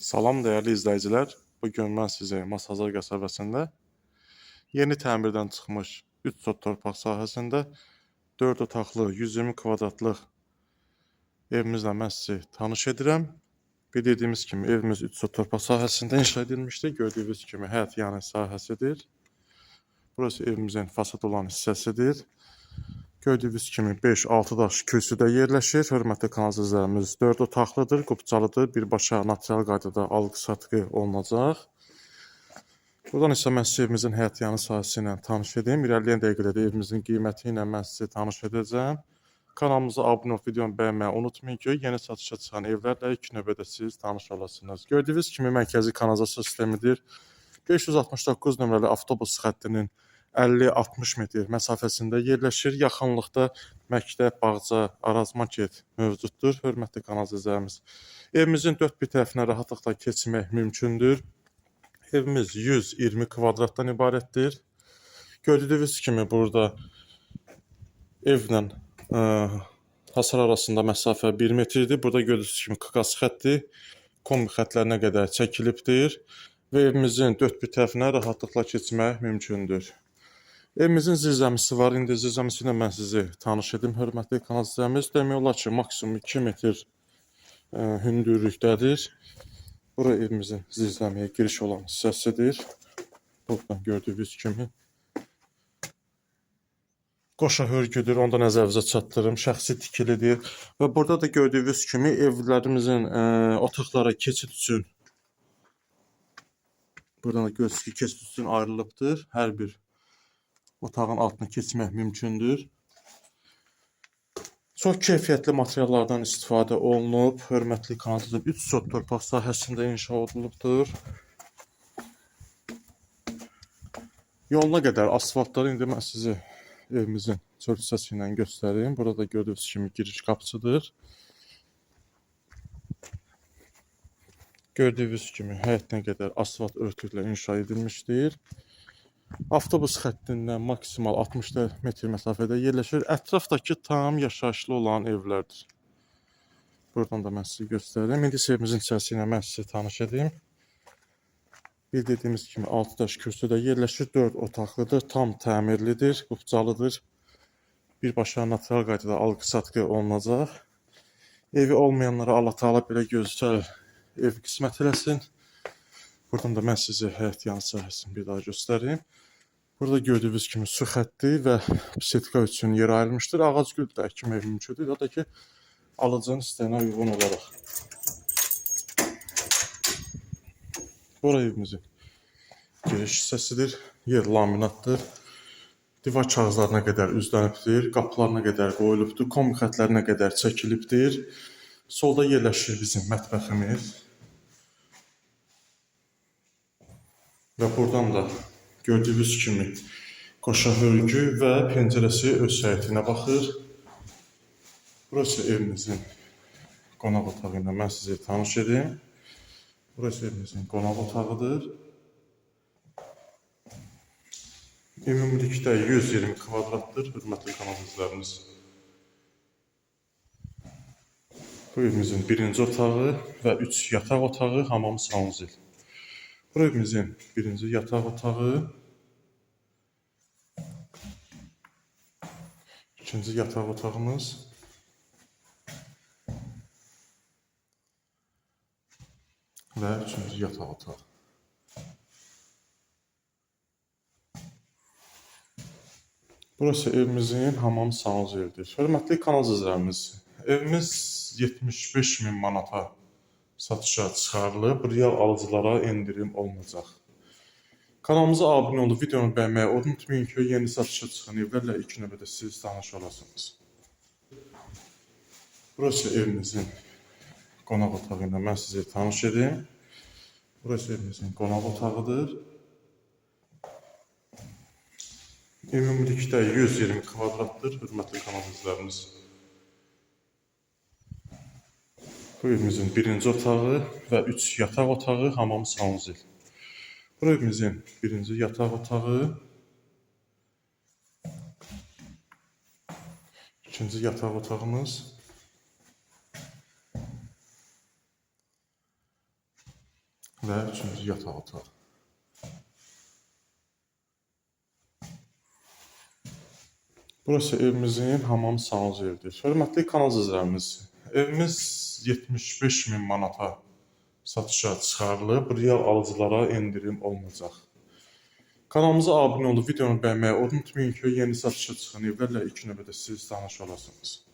Salam dəyərli izləyicilər. Bu gün mən sizə Masazır qəsəbəsində yeni təmirdən çıxmış 3 sot torpaq sahəsində 4 otaqlı 120 kvadratlıq evimizlə mən sizi tanış edirəm. Bir dediyimiz kimi evimiz 3 sot torpaq sahəsində inşa edilmişdir. Gördüyünüz kimi həyət yanı sahəsidir. Burası evimizin fasad olan hissəsidir. Gördüyünüz kimi 5-6 daş kürsüdə yerləşir. Hörmətli kanal izləyicilərimiz 4 otaqlıdır, qubcalıdır. Birbaşa natural qaydada alqı-satqı olunacaq. Buradan isə mən evimizin həyat yanı sahəsi ilə tanış edeyim. İrəliyən dəqiqədə də evimizin qiyməti ilə mən sizi tanış edəcəm. Kanalımıza abunə olub videonu bəyənməyi unutmayın ki, yeni satışa çıxan evlərlə ilk növbədə siz tanış olasınız. Gördüyünüz kimi mərkəzi kanalizasiya sistemidir. 569 nömrəli avtobus xəttinin 50-60 metr məsafəsində yerləşir. Yaxınlıqda məktəb, bağça, Araz market mövcuddur. Hörmətli kanal izləyicilərimiz. Evimizin dörd bir tərəfinə rahatlıqla keçmək mümkündür. Evimiz 120 kvadratdan ibarətdir. Gördüyünüz kimi burada evlə ə, hasar arasında məsafə 1 metrdir. Burada gördüyünüz kimi kıqas xətti kombi xəttlərinə qədər çəkilibdir və evimizin dörd bir tərəfinə rahatlıqla keçmək mümkündür. Evimizin zirzəmisi var. İndi zirzəmisi ilə mən sizi tanış edim. Hörmətli kanal izləyicimiz. Demək olar ki, maksimum 2 metr ə, hündürlükdədir. Bura evimizin zirzəmiyə giriş olan hissəsidir. Buradan gördüyünüz kimi qoşa hörgüdür. Onu da nəzərinizə çatdırım. Şəxsi tikilidir. Və burada da gördüyünüz kimi evlərimizin ə, otaqlara keçid üçün Buradan da görürsünüz ki, keçid üçün ayrılıbdır. Hər bir otağın altına keçmək mümkündür. Çox keyfiyyətli materiallardan istifadə olunub. Hörmətli kanalda 3 sot torpaq sahəsində inşa olunubdur. Yoluna qədər asfaltları indi mən sizi evimizin çöl hissəsi ilə göstəreyim. Burada gördüyünüz kimi giriş qapısıdır. Gördüyünüz kimi həyətinə qədər asfalt örtüklə inşa edilmişdir. Avtobus xəttindən maksimal 60 metr məsafədə yerləşir. Ətrafdakı tam yaşayışlı olan evlərdir. Buradan da mən sizə göstəreyim. İndi evimizin içərisi ilə mən sizi tanış edeyim. Bir dediyimiz kimi 6 daş kürsüdə yerləşir. 4 otaqlıdır, tam təmirlidir, qubcalıdır. Birbaşa natural qaydada alqı-satqı olunacaq. Evi olmayanlara Allah Taala belə gözəl ev qismət eləsin. Buradan da mən sizə həyət yanı sahəsini bir daha göstəreyim. Burada gördüyünüz kimi su xətti və setka üçün yer ayrılmışdır. Ağac gül də əkmək mümkündür. O ki, alıcının istəyinə uyğun olaraq. Bura evimizin giriş hissəsidir. Yer laminatdır. Divar kağızlarına qədər üzlənibdir. Qapılarına qədər qoyulubdur. Kombi xətlərinə qədər çəkilibdir. Solda yerləşir bizim mətbəximiz. Və buradan da gördüyünüz kimi qoşa hörgü və pəncərəsi öz həyətinə baxır. Burası evimizin qonaq otağı ilə mən sizi tanış edeyim. Burası evimizin qonaq otağıdır. Ümumilikdə 120 kvadratdır, hörmətli izləyicilərimiz. Bu evimizin birinci otağı və 3 yataq otağı, hamam sanuzil. Bu evimizin birinci yataq otağı, ikinci yataq otağımız, və üçüncü yataq otağı. Burası evimizin hamam sanuzelidir. Hörmətli kanal izləyicilərimiz, evimiz 75 min manata satışa çıxarılıb. Real alıcılara endirim olunacaq. Kanalımıza abunə olub videonu bəyənməyi unutmayın ki, yeni satışa çıxan evlərlə ilk növbədə siz tanış olasınız. Burası evimizin qonaq otağı ilə mən sizi tanış edeyim. Burası evimizin qonaq otağıdır. Ümumilikdə 120 kvadratdır, hörmətli kanal izləyicilərimiz. Bu evimizin birinci otağı və 3 yataq otağı, hamam sanuzil. Evimizin birinci yataq otağı, ikinci yataq otağımız, və üçüncü yataq otağı. Burası evimizin hamam sanuz evidir. Hörmətli kanal izləyicilərimiz, evimiz 75 min manata satışa çıxarılıb. Real alıcılara endirim olunacaq. Kanalımıza abunə olub videonu bəyənməyi unutmayın ki, yeni satışa çıxan evlərlə ilk növbədə siz tanış olasınız.